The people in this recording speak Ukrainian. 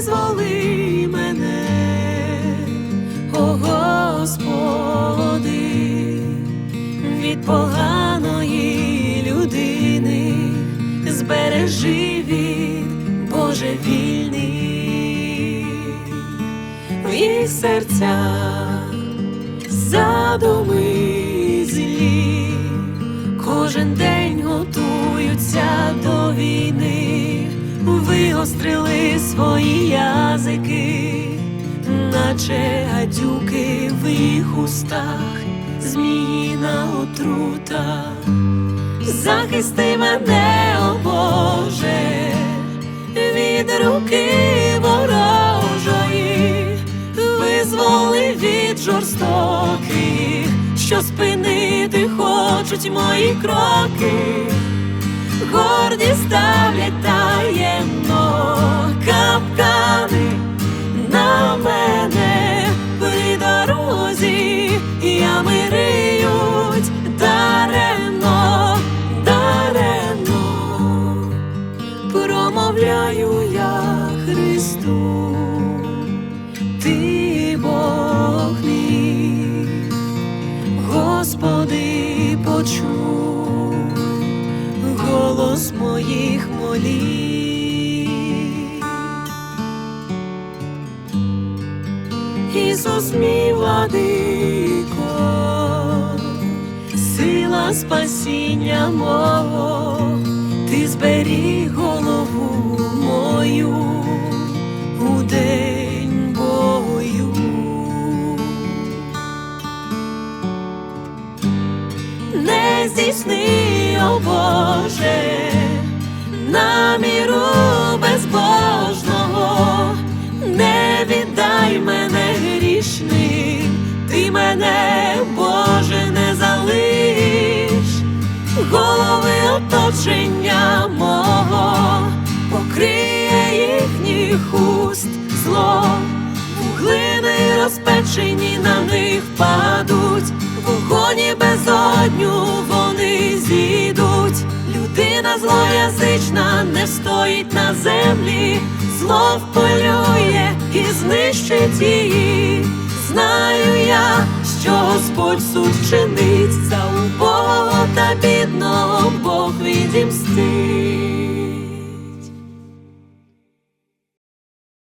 визволи мене, о Господи, від поганої людини, збережи від божевільних в їх серцях задуми вигострили свої язики, наче гадюки в їх устах, зміїна отрута. Захисти мене, о Боже, від руки ворожої, визволи від жорстоких, що спинити хочуть мої кроки, горді промовляю я Христу, ти Бог мій, Господи, почуй голос моїх молів. Ісус мій владико, сила спасіння мого, ти зберіг Здійсни, о Боже, наміру безбожного, не віддай мене грішним, ти мене, Боже, не залиш, голови оточення мого, покриє їхніх уст зло, вуглини розпечені на них падуть, вогонь і безодню зійдуть. Людина злоязична не стоїть на землі, зло вполює і знищить її. Знаю я, що Господь суд чинить за убого та бідного Бог відімстить.